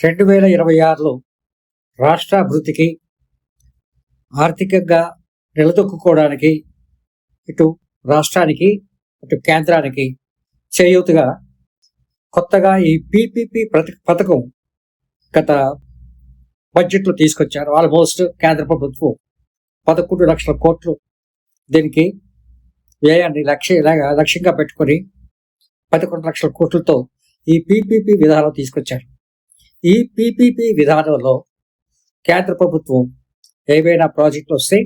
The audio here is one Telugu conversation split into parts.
రెండు వేల ఇరవై ఆరులో రాష్ట్రాభివృద్ధికి ఆర్థికంగా నిలదొక్కుకోవడానికి ఇటు రాష్ట్రానికి ఇటు కేంద్రానికి చేయూతగా కొత్తగా ఈ పీపీపీ పథకం గత బడ్జెట్లో తీసుకొచ్చారు. ఆల్మోస్ట్ కేంద్ర ప్రభుత్వం పదకొండు లక్షల కోట్లు దీనికి వ్యయాన్ని లక్ష్య లక్ష్యంగా పెట్టుకొని పదకొండు లక్షల కోట్లతో ఈ పీపీపీ విధానం తీసుకొచ్చారు. ఈ పీపీపీ విధానంలో కేంద్ర ప్రభుత్వం ఏవైనా ప్రాజెక్టులు వస్తే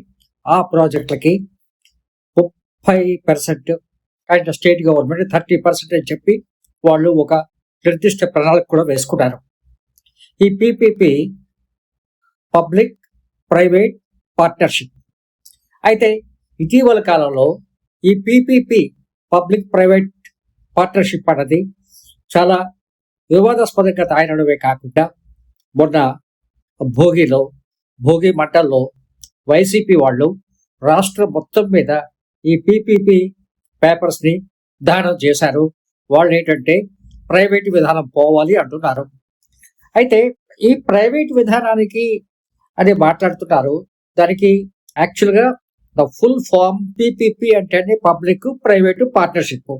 ఆ ప్రాజెక్టులకి ముప్పై percent and state government thirty percent అని చెప్పి వాళ్ళు ఒక నిర్దిష్ట ప్రణాళిక కూడా వేసుకున్నారు. ఈ పీపీపీ పబ్లిక్ ప్రైవేట్ పార్ట్నర్షిప్. అయితే ఇటీవల కాలంలో ఈ పీపీపీ పబ్లిక్ ప్రైవేట్ పార్ట్నర్షిప్ అన్నది చాలా వివాదాస్పదంగా తయారడమే కాకుండా మొన్న భోగిలో భోగి మంటల్లో వైసీపీ వాళ్ళు రాష్ట్రం మొత్తం మీద ఈ పీపీపీ పేపర్స్ని దానం చేశారు. వాళ్ళు ఏంటంటే ప్రైవేట్ విధానం పోవాలి అంటున్నారు. అయితే ఈ ప్రైవేట్ విధానానికి అని మాట్లాడుతున్నారు. దానికి యాక్చువల్గా ద ఫుల్ ఫామ్ పీపీపీ అంటే పబ్లిక్ ప్రైవేట్ పార్ట్నర్షిప్.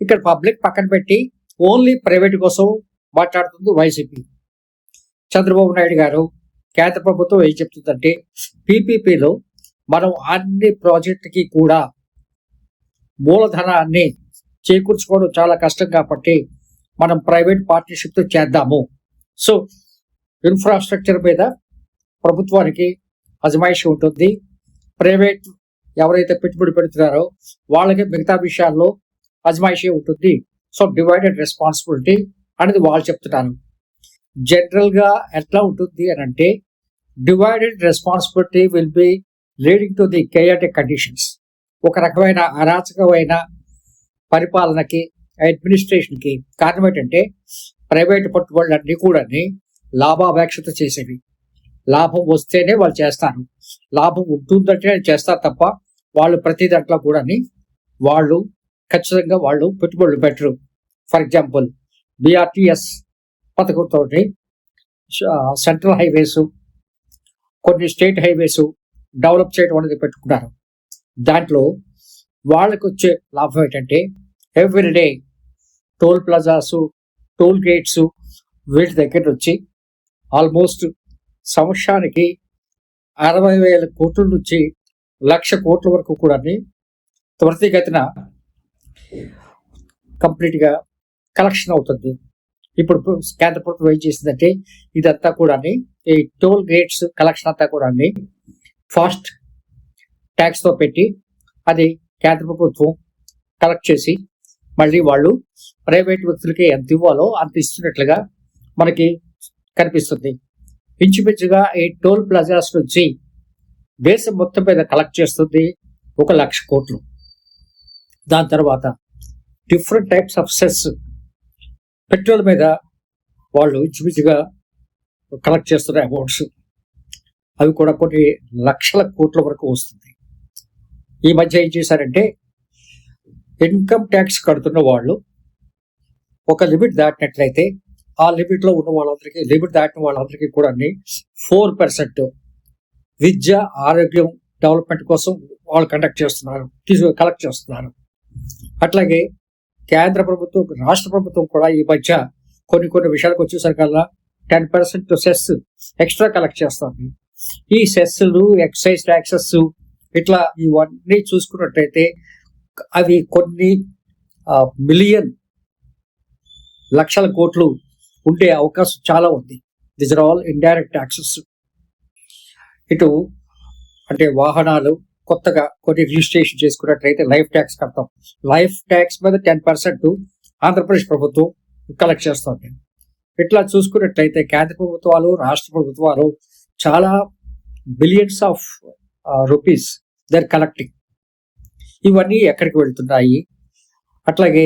ఇక్కడ పబ్లిక్ పక్కన పెట్టి ఓన్లీ ప్రైవేట్ కోసం మాట్లాడుతుంది వైసీపీ. చంద్రబాబు నాయుడు గారు కేంద్ర ప్రభుత్వం ఏం చెప్తుందంటే పీపీపీలో మనం అన్ని ప్రాజెక్టుకి కూడా మూలధనాన్ని చేకూర్చుకోవడం చాలా కష్టం కాబట్టి మనం ప్రైవేట్ పార్ట్నర్షిప్తో చేద్దాము. సో ఇన్ఫ్రాస్ట్రక్చర్ మీద ప్రభుత్వానికి అజమాయిషి ఉంటుంది. ప్రైవేట్ ఎవరైతే పెట్టుబడి పెడుతున్నారో వాళ్ళకి మిగతా విషయాల్లో అజమాయిషి ఉంటుంది. సో డివైడెడ్ రెస్పాన్సిబిలిటీ అనేది వాళ్ళు చెప్తున్నారు. జనరల్గా ఎట్లా ఉంటుంది అని అంటే divided responsibility will be leading to the chaotic conditions ఒక రకమైన అరాచకమైన పరిపాలనకి అడ్మినిస్ట్రేషన్కి కారణం ఏంటంటే ప్రైవేట్ పట్టుబడులన్నీ కూడా లాభాపేక్షత చేసేవి. లాభం వస్తేనే వాళ్ళు చేస్తారు. లాభం ఉంటుందంటే చేస్తారు తప్ప వాళ్ళు ప్రతి దాంట్లో కూడా వాళ్ళు ఖచ్చితంగా వాళ్ళు పెట్టుబడులు పెట్టరు. ఫర్ ఎగ్జాంపుల్ బిఆర్టీఎస్ పథకంతో సెంట్రల్ హైవేస్ కొన్ని స్టేట్ హైవేస్ డెవలప్ చేయడం అనేది పెట్టుకున్నారు. దాంట్లో వాళ్ళకు వచ్చే లాభం ఏంటంటే everyday toll plazas toll gates వీటి దగ్గర వచ్చి ఆల్మోస్ట్ సంవత్సరానికి అరవై వేల కోట్ల నుంచి లక్ష కోట్ల వరకు కూడా త్వరితగతిన కంప్లీట్గా కలెక్షన్ అవుతుంది. ఇప్పుడు కేంద్ర ప్రభుత్వం ఏం చేసిందంటే ఇదంతా కూడా ఈ టోల్ గేట్స్ కలెక్షన్ అంతా కూడా ఫాస్ట్ ట్యాక్స్తో పెట్టి అది కేంద్ర ప్రభుత్వం కలెక్ట్ చేసి మళ్ళీ వాళ్ళు ప్రైవేట్ వ్యక్తులకి ఎంత ఇవ్వాలో అంత ఇస్తున్నట్లుగా మనకి కనిపిస్తుంది. ఇంచుమించుగా ఈ టోల్ ప్లాజాస్ నుంచి దేశం మొత్తం మీద కలెక్ట్ చేస్తుంది ఒక లక్ష కోట్లు. దాని తర్వాత different types of cess petrol మీద వాళ్ళు ఇంచుమించుగా కలెక్ట్ చేస్తున్న అమౌంట్స్ అవి కూడా కొన్ని లక్షల కోట్ల వరకు వస్తుంది. ఈ మధ్య ఏం చేశారంటే ఇన్కమ్ ట్యాక్స్ కడుతున్న వాళ్ళు ఒక లిమిట్ దాటినట్లయితే ఆ లిమిట్లో ఉన్న వాళ్ళందరికీ లిమిట్ దాటిన వాళ్ళందరికీ కూడా ఫోర్ పర్సెంట్ విద్య ఆరోగ్యం డెవలప్మెంట్ కోసం వాళ్ళు కండక్ట్ చేస్తున్నారు తీసుకు కలెక్ట్ చేస్తున్నారు. అట్లాగే కేంద్ర ప్రభుత్వం రాష్ట్ర ప్రభుత్వం కూడా ఈ మధ్య కొన్ని కొన్ని విషయాలకు వచ్చేసరికల్లా ten percent cess extra collect చేస్తుంది. ఈ సెస్లు ఎక్సైజ్ ట్యాక్సెస్ ఇట్లా ఇవన్నీ చూసుకున్నట్టయితే అవి కొన్ని మిలియన్ లక్షల కోట్లు ఉండే అవకాశం చాలా ఉంది. This are all indirect taxes ఇటు అంటే వాహనాలు కొత్తగా కొన్ని రిజిస్ట్రేషన్ చేసుకున్నట్లయితే లైఫ్ ట్యాక్స్ కడతాం. లైఫ్ ట్యాక్స్ మీద టెన్ పర్సెంట్ ఆంధ్రప్రదేశ్ ప్రభుత్వం కలెక్ట్ చేస్తుంది. ఇట్లా చూసుకున్నట్లయితే కేంద్ర ప్రభుత్వాలు రాష్ట్ర ప్రభుత్వాలు చాలా billions of rupees there collecting ఇవన్నీ ఎక్కడికి వెళ్తున్నాయి? అట్లాగే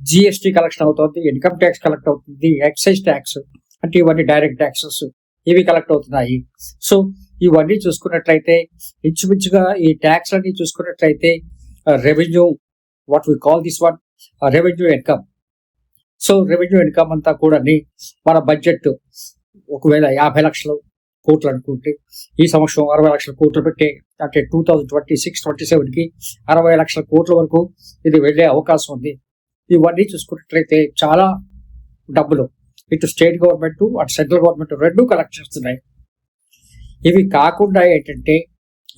జిఎస్టీ కలెక్షన్ అవుతుంది ఇన్కమ్ ట్యాక్స్ కలెక్ట్ అవుతుంది ఎక్సైజ్ ట్యాక్స్ అంటే ఇవన్నీ డైరెక్ట్ ట్యాక్సెస్ ఇవి కలెక్ట్ అవుతున్నాయి. సో ఇవన్నీ చూసుకున్నట్లయితే ఇంచుమించుగా ఈ ట్యాక్స్ అన్ని చూసుకున్నట్లయితే revenue what we call this one revenue income so revenue income అంతా కూడా మన బడ్జెట్ ఒకవేళ యాభై లక్షలు కోట్లు అనుకుంటే ఈ సంవత్సరం అరవై లక్షల కోట్లు పెట్టి అంటే two thousand twenty six twenty సెవెన్కి అరవై లక్షల కోట్ల వరకు ఇది వెళ్ళే అవకాశం ఉంది. ఇవన్నీ చూసుకున్నట్లయితే చాలా డబ్బులు. ఇటు స్టేట్ గవర్నమెంట్ అటు సెంట్రల్ గవర్నమెంట్ రెండు కలెక్ట్ చేస్తున్నాయి. ఇవి కాకుండా ఏంటంటే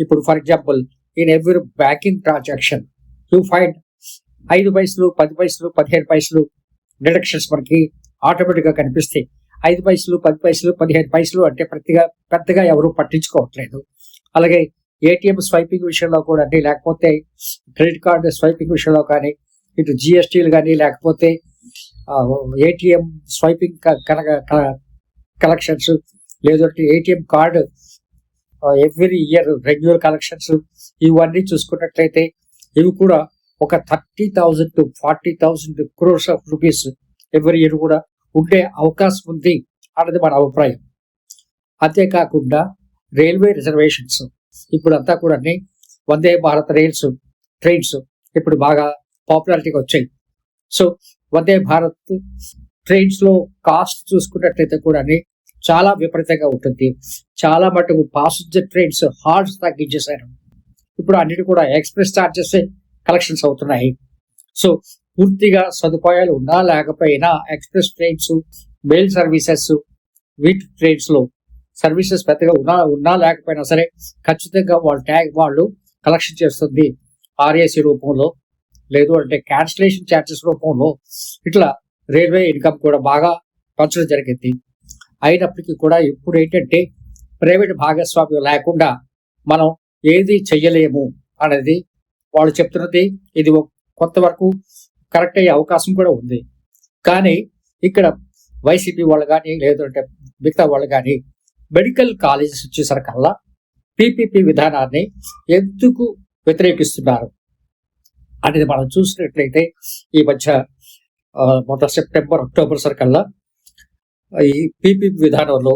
ఇప్పుడు for example in every banking transaction you find ఐదు పైసలు పది పైసలు పదిహేను పైసలు డిడక్షన్స్ మనకి ఆటోమేటిక్గా కనిపిస్తాయి. ఐదు పైసలు పది పైసలు పదిహేను పైసలు అంటే ప్రతిగా పెద్దగా ఎవరూ పట్టించుకోవట్లేదు. అలాగే ఏటీఎం స్వైపింగ్ విషయంలో కూడా అండి లేకపోతే క్రెడిట్ కార్డు స్వైపింగ్ విషయంలో కానీ ఇటు జిఎస్టీలు కానీ లేకపోతే ఏటీఎం స్వైపింగ్ కనుక కలెక్షన్స్ లేదంటే ATM card every year regular collections ఇవన్నీ చూసుకున్నట్లయితే ఇవి కూడా ఒక thirty thousand to forty thousand crores of rupees every year కూడా ఉండే అవకాశం ఉంది అన్నది మన అభిప్రాయం. అంతేకాకుండా రైల్వే రిజర్వేషన్స్ ఇప్పుడు అంతా కూడా వందే భారత్ రైల్స్ ట్రైన్స్ ఇప్పుడు బాగా పాపులారిటీకి వచ్చాయి. సో వందే భారత్ ట్రైన్స్లో కాస్ట్ చూసుకున్నట్లయితే కూడా చాలా విపరీతంగా ఉంటుంది. చాలా మటుకు పాసెంజర్ ట్రైన్స్ హార్స్ తగ్గించేశారు. ఇప్పుడు అన్నిటి కూడా ఎక్స్ప్రెస్ చార్జెస్ కలెక్షన్స్ అవుతున్నాయి. సో పూర్తిగా సదుపాయాలు ఉన్నా లేకపోయినా ఎక్స్ప్రెస్ ట్రైన్స్ మెయిల్ సర్వీసెస్ వీటి ట్రైన్స్లో సర్వీసెస్ పెద్దగా ఉన్నా ఉన్నా లేకపోయినా సరే ఖచ్చితంగా వాళ్ళు ట్యాగ్ వాళ్ళు కలెక్షన్ చేస్తుంది. ఆర్ఏసీ రూపంలో. లేదు అంటే క్యాన్సిలేషన్ ఛార్జెస్ రూపంలో ఇట్లా రైల్వే ఇన్కమ్ కూడా బాగా పెంచడం జరిగింది. అయినప్పటికీ కూడా ఇప్పుడు ఏంటంటే ప్రైవేట్ భాగస్వామ్యం లేకుండా మనం ఏది చెయ్యలేము అనేది వాళ్ళు చెప్తున్నది ఇది కొంతవరకు కరెక్ట్ అయ్యే అవకాశం కూడా ఉంది. కానీ ఇక్కడ వైసీపీ వాళ్ళు కానీ లేదంటే మిగతా వాళ్ళు కానీ మెడికల్ కాలేజెస్ వచ్చేసరికల్లా పీపీపీ విధానాన్ని ఎందుకు వ్యతిరేకిస్తున్నారు? అనేది మనం చూసినట్లయితే ఈ మధ్య మొదట సెప్టెంబర్ అక్టోబర్ సరికల్లా ఈ పీపీపీ విధానంలో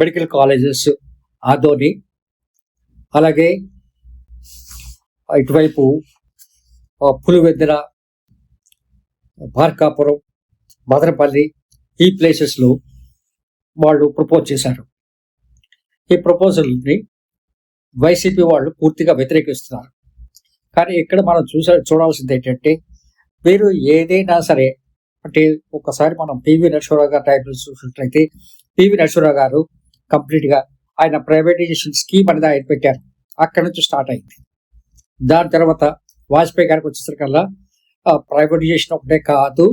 మెడికల్ కాలేజెస్ ఆదోని అలాగే ఇటువైపు పులివెద్దెల భార్కాపురం మదనపల్లి ఈ ప్లేసెస్లో వాళ్ళు ప్రపోజ్ చేశారు. ఈ ప్రపోజల్ని వైసీపీ వాళ్ళు పూర్తిగా వ్యతిరేకిస్తున్నారు. కానీ ఇక్కడ మనం చూసా చూడాల్సింది ఏంటంటే మీరు ఏదైనా సరే అంటే ఒకసారి మనం పివి నరసింహరావు గారు టైప్ చూసినట్లయితే పివి నరసింహరావు గారు కంప్లీట్గా ఆయన ప్రైవేటైజేషన్ స్కీమ్ అనేది ఆయన పెట్టారు. అక్కడ నుంచి స్టార్ట్ అయింది. దాని తర్వాత వాజ్పేయి గారికి వచ్చేసరికల్లా ప్రైవేటైజేషన్ ఒకటే కాదు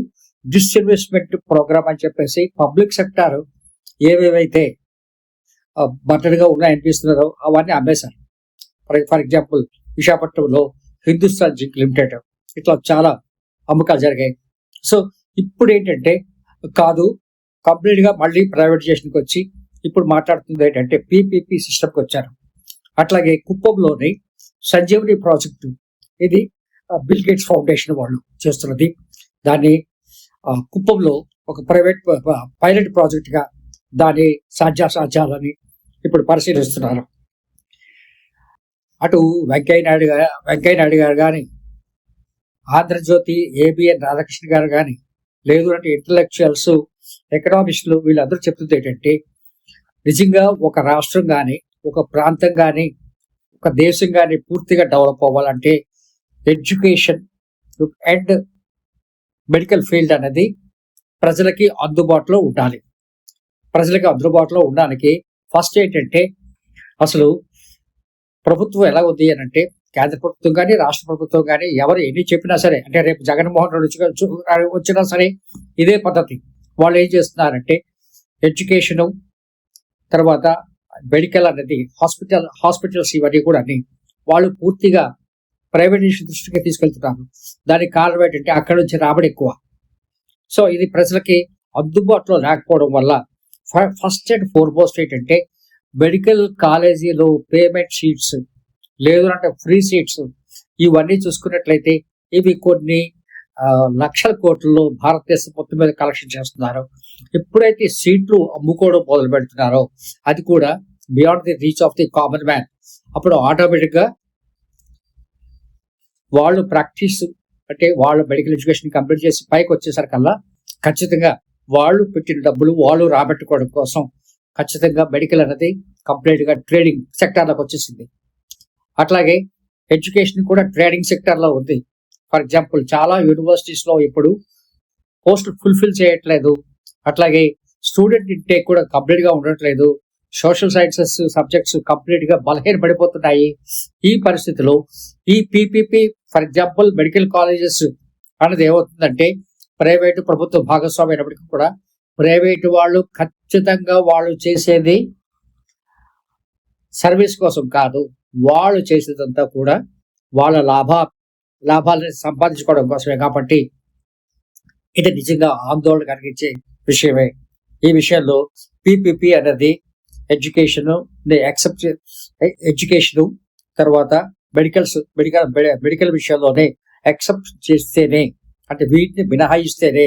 డిస్ఇన్వెస్ట్మెంట్ ప్రోగ్రామ్ అని చెప్పేసి పబ్లిక్ సెక్టార్ ఏవేవైతే బట్టలుగా ఉన్నాయనిపిస్తున్నారో అవన్నీ అమ్మేశారు. ఫర్ ఎగ్జాంపుల్ విశాఖపట్నంలో హిందుస్థాన్ జింక్ లిమిటెడ్. ఇట్లా చాలా అమ్మకాలు జరిగాయి. సో ఇప్పుడు ఏంటంటే కాదు కంప్లీట్గా మళ్ళీ ప్రైవేటైజేషన్కి వచ్చి ఇప్పుడు మాట్లాడుతుంది ఏంటంటే పీపీపీ సిస్టమ్కి వచ్చారు. అట్లాగే కుప్పంలోని సంజీవని ప్రాజెక్టు. ఇది బిల్ గేట్స్ ఫౌండేషన్ వాళ్ళు చేస్తున్నది. దాన్ని కుప్పంలో ఒక ప్రైవేట్ పైలట్ ప్రాజెక్ట్గా దాన్ని దాని సాధ్యాసాధ్యాలని ఇప్పుడు పరిశీలిస్తున్నారు. అటు వెంకయ్య నాయుడు గారు వెంకయ్య నాయుడు గారు కానీ ఆంధ్రజ్యోతి ఏబిఎన్ రాధాకృష్ణ గారు కానీ లేదు అంటే ఇంటలెక్చువల్స్ ఎకనామిస్టులు వీళ్ళందరూ చెప్తుంది ఏంటంటే నిజంగా ఒక రాష్ట్రం కానీ ఒక ప్రాంతం కానీ ఒక దేశం కానీ పూర్తిగా డెవలప్ అవ్వాలంటే ఎడ్యుకేషన్ అండ్ మెడికల్ ఫీల్డ్ అనేది ప్రజలకి అందుబాటులో ఉండాలి. ప్రజలకి అందుబాటులో ఉండడానికి ఫస్ట్ ఏంటంటే అసలు ప్రభుత్వం ఎలా ఉంది అని అంటే కేంద్ర ప్రభుత్వం కానీ రాష్ట్ర ప్రభుత్వం కానీ ఎవరు ఎన్ని చెప్పినా సరే అంటే రేపు జగన్మోహన్ రెడ్డి వచ్చినా సరే ఇదే పద్ధతి. వాళ్ళు ఏం చేస్తున్నారంటే ఎడ్యుకేషను తర్వాత మెడికల్ అనేది హాస్పిటల్ హాస్పిటల్స్ ఇవన్నీ కూడా వాళ్ళు పూర్తిగా ప్రైవేటైజేషన్ దృష్టికి తీసుకెళ్తున్నారు. దానికి కారణం ఏంటంటే అక్కడ నుంచి రాబడి ఎక్కువ. సో ఇది ప్రజలకి అందుబాటులో లేకపోవడం వల్ల ఫస్ట్ అండ్ ఫోర్మోస్ట్ ఏంటంటే మెడికల్ కాలేజీలో పేమెంట్ షీట్స్ లేదు అంటే ఫ్రీ సీట్స్ ఇవన్నీ చూసుకున్నట్లయితే ఇవి కొన్ని లక్షల కోట్లలో భారతదేశం మొత్తం మీద కలెక్షన్ చేస్తున్నారు. ఎప్పుడైతే సీట్లు అమ్ముకోవడం మొదలు పెడుతున్నారో అది కూడా beyond the reach of the common man. అప్పుడు ఆటోమేటిక్గా వాళ్ళు ప్రాక్టీస్ అంటే వాళ్ళు మెడికల్ ఎడ్యుకేషన్ కంప్లీట్ చేసి పైకి వచ్చేసరికల్లా ఖచ్చితంగా వాళ్ళు పెట్టిన డబ్బులు వాళ్ళు రాబట్టుకోవడం కోసం ఖచ్చితంగా మెడికల్ అనేది కంప్లీట్గా ట్రేడింగ్ సెక్టార్లోకి వచ్చేసింది. అట్లాగే ఎడ్యుకేషన్ కూడా ట్రేడింగ్ సెక్టార్లో ఉంది. ఫర్ ఎగ్జాంపుల్ చాలా యూనివర్సిటీస్లో ఇప్పుడు పోస్ట్ ఫుల్ఫిల్ చేయట్లేదు. అట్లాగే స్టూడెంట్ ఇంటేక్ కూడా కంప్లీట్గా ఉండట్లేదు. సోషల్ సైన్సెస్ సబ్జెక్ట్స్ కంప్లీట్గా బలహీన పడిపోతున్నాయి. ఈ పరిస్థితిలో ఈ PPP for example medical colleges అన్నది ఏమవుతుందంటే ప్రైవేటు ప్రభుత్వ భాగస్వామి అయినప్పటికీ కూడా ప్రైవేటు వాళ్ళు ఖచ్చితంగా వాళ్ళు చేసేది సర్వీస్ కోసం కాదు వాళ్ళు చేసేదంతా కూడా వాళ్ళ లాభ లాభాలను సంపాదించుకోవడం కోసమే కాబట్టి ఇది నిజంగా ఆందోళన కలిగించే విషయమే. ఈ విషయంలో పిపిపి అనేది ఎడ్యుకేషన్ యాక్సెప్ట్ ఎడ్యుకేషన్ తర్వాత మెడికల్స్ మెడికల్ మెడికల్ విషయంలోనే యాక్సెప్ట్ చేస్తేనే అంటే వీటిని మినహాయిస్తేనే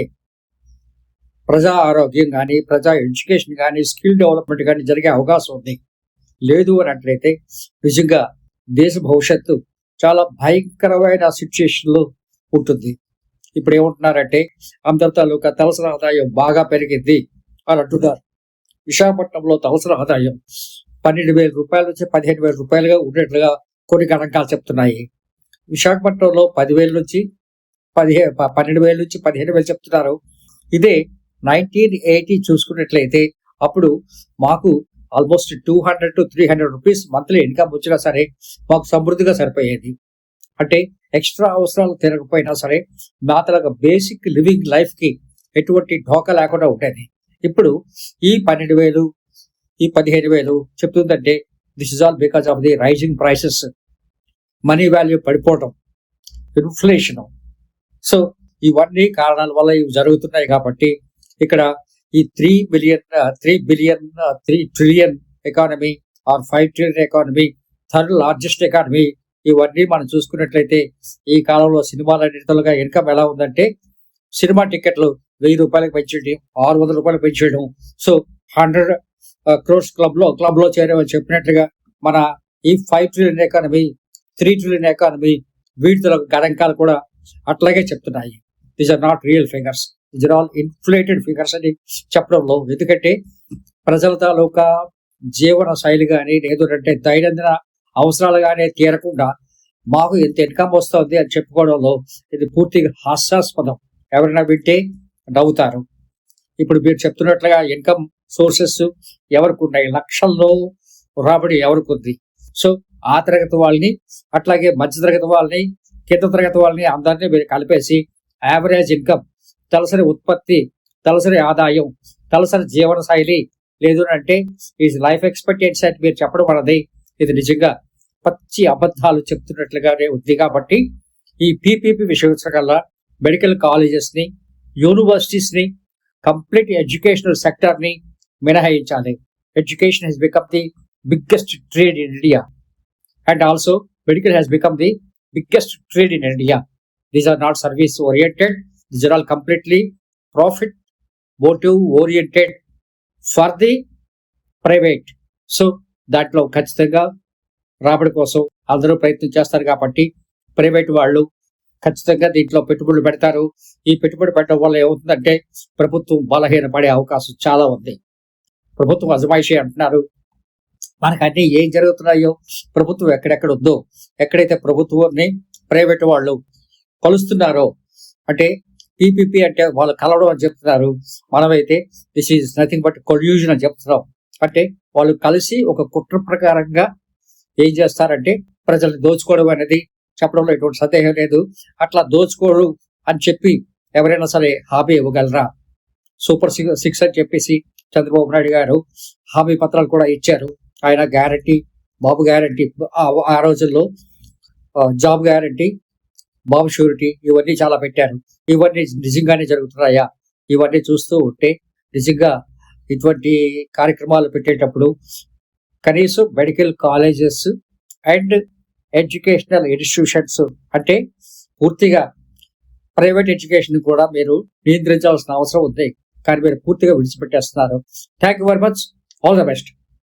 ప్రజా ఆరోగ్యం కానీ ప్రజా ఎడ్యుకేషన్ కానీ స్కిల్ డెవలప్మెంట్ కానీ జరిగే అవకాశం ఉంది. లేదు అని అట్లయితే నిజంగా దేశ భవిష్యత్తు చాలా భయంకరమైన సిచ్యుయేషన్లో ఉంటుంది. ఇప్పుడు ఏమంటున్నారంటే అందరి తాలూకా తలసరి ఆదాయం బాగా పెరిగింది అని అంటున్నారు. విశాఖపట్నంలో తలసరి ఆదాయం పన్నెండు వేల రూపాయల నుంచి పదిహేను వేల రూపాయలుగా ఉన్నట్లుగా కొన్ని గణాంకాలు చెప్తున్నాయి. విశాఖపట్నంలో పదివేల నుంచి పదిహే పన్నెండు వేల నుంచి పదిహేను వేలు చెప్తున్నారు. ఇదే నైన్టీన్ ఎయిటీ చూసుకున్నట్లయితే అప్పుడు మాకు almost two hundred to three hundred rupees monthly income వచ్చినా సరే మాకు సమృద్ధిగా సరిపోయేది. అంటే ఎక్స్ట్రా అవసరాలు తిరగకపోయినా సరే మాతలాగా బేసిక్ లివింగ్ లైఫ్కి ఎటువంటి ఢోకా లేకుండా ఉండేది. ఇప్పుడు ఈ పన్నెండు వేలు ఈ పదిహేను వేలు చెప్తుందంటే this is all because of the rising prices money value పడిపోవడం ఇన్ఫ్లేషన్ సో ఇవన్నీ కారణాల వల్ల ఇవి జరుగుతున్నాయి కాబట్టి ఇక్కడ ఈ three billion three billion three trillion economy or five trillion economy third largest economy ఇవన్నీ మనం చూసుకున్నట్లయితే ఈ కాలంలో సినిమాలన్నిటిగా ఇన్కమ్ ఎలా ఉందంటే సినిమా టికెట్లు వెయ్యి రూపాయలకు పెంచేయడం ఆరు వందల రూపాయలు పెంచేయడం. సో హండ్రెడ్ క్రోర్స్ క్లబ్లో క్లబ్లో చేరమని చెప్పినట్లుగా మన ఈ five trillion economy three trillion economy వీటితో గణాంకాలు కూడా అట్లాగే చెప్తున్నాయి. These are not real figures is all inflated figures అని చెప్పడంలో ఎందుకంటే ప్రజల తాలూకా జీవన శైలి కానీ లేదు అంటే దైనందిన అవసరాలు కానీ తీరకుండా మాకు ఎంత ఇన్కమ్ వస్తుంది అని చెప్పుకోవడంలో ఇది పూర్తిగా హాస్యాస్పదం. ఎవరైనా వింటే నవ్వుతారు. ఇప్పుడు మీరు చెప్తున్నట్లుగా ఇన్కమ్ సోర్సెస్ ఎవరికి ఉన్నాయి? లక్షల్లో రాబడి ఎవరికి ఉంది? సో ఆ తరగతి వాళ్ళని అట్లాగే మధ్య తరగతి వాళ్ళని కింద తరగతి వాళ్ళని అందరినీ మీరు కలిపేసి యావరేజ్ ఇన్కమ్ తలసరి ఉత్పత్తి తలసరి ఆదాయం తలసరి జీవన శైలి లేదు అంటే ఈజ్ లైఫ్ ఎక్స్పెక్టెన్సీ అని మీరు చెప్పడం అన్నది ఇది నిజంగా పచ్చి అబద్ధాలు చెప్తున్నట్లుగానే ఉంది కాబట్టి ఈ పీపీపీ విషయం మెడికల్ కాలేజెస్ని యూనివర్సిటీస్ని కంప్లీట్ ఎడ్యుకేషనల్ సెక్టర్ని మినహాయించాలి. Education has become the biggest trade in India and also medical has become the biggest trade in India these are not service oriented these are all completely profit motive oriented for the private. So దాంట్లో ఖచ్చితంగా రాబడి కోసం అందరూ ప్రయత్నం చేస్తారు కాబట్టి ప్రైవేట్ వాళ్ళు ఖచ్చితంగా దీంట్లో పెట్టుబడులు పెడతారు. ఈ పెట్టుబడి పెట్టడం వల్ల ఏమవుతుందంటే ప్రభుత్వం బలహీన పడే అవకాశం చాలా ఉంది. ప్రభుత్వం అజమాయిషి అంటున్నారు. మనకు అన్ని ఏం జరుగుతున్నాయో ప్రభుత్వం ఎక్కడెక్కడ ఉందో ఎక్కడైతే ప్రభుత్వాన్ని ప్రైవేట్ వాళ్ళు కలుస్తున్నారో అంటే పీపీపీ అంటే వాళ్ళు కలవడం అని చెప్తున్నారు. మనమైతే this is nothing but collusion అని చెప్తున్నాం. అంటే వాళ్ళు కలిసి ఒక కుట్ర ప్రకారంగా ఏం చేస్తారంటే ప్రజల్ని దోచుకోవడం అనేది చెప్పడంలో ఎటువంటి సందేహం లేదు. అట్లా దోచుకోడు అని చెప్పి ఎవరైనా సరే హామీ ఇవ్వగలరా? సూపర్ సిక్స్ అని చెప్పేసి చంద్రబాబు నాయుడు గారు హామీ పత్రాలు కూడా ఇచ్చారు. ఆయన గ్యారంటీ బాబు గ్యారంటీ ఆ రోజుల్లో జాబ్ గ్యారంటీ బాబు షూరిటీ ఇవన్నీ చాలా పెట్టారు. ఇవన్నీ నిజంగానే జరుగుతున్నాయా? ఇవన్నీ చూస్తూ ఉంటే నిజంగా ఇటువంటి కార్యక్రమాలు పెట్టేటప్పుడు కనీసం medical colleges and educational institutions అంటే పూర్తిగా ప్రైవేట్ ఎడ్యుకేషన్ కూడా మీరు నియంత్రించాల్సిన అవసరం ఉంది. కానీ మీరు పూర్తిగా విడిచిపెట్టేస్తున్నారు. Thank you very much all the best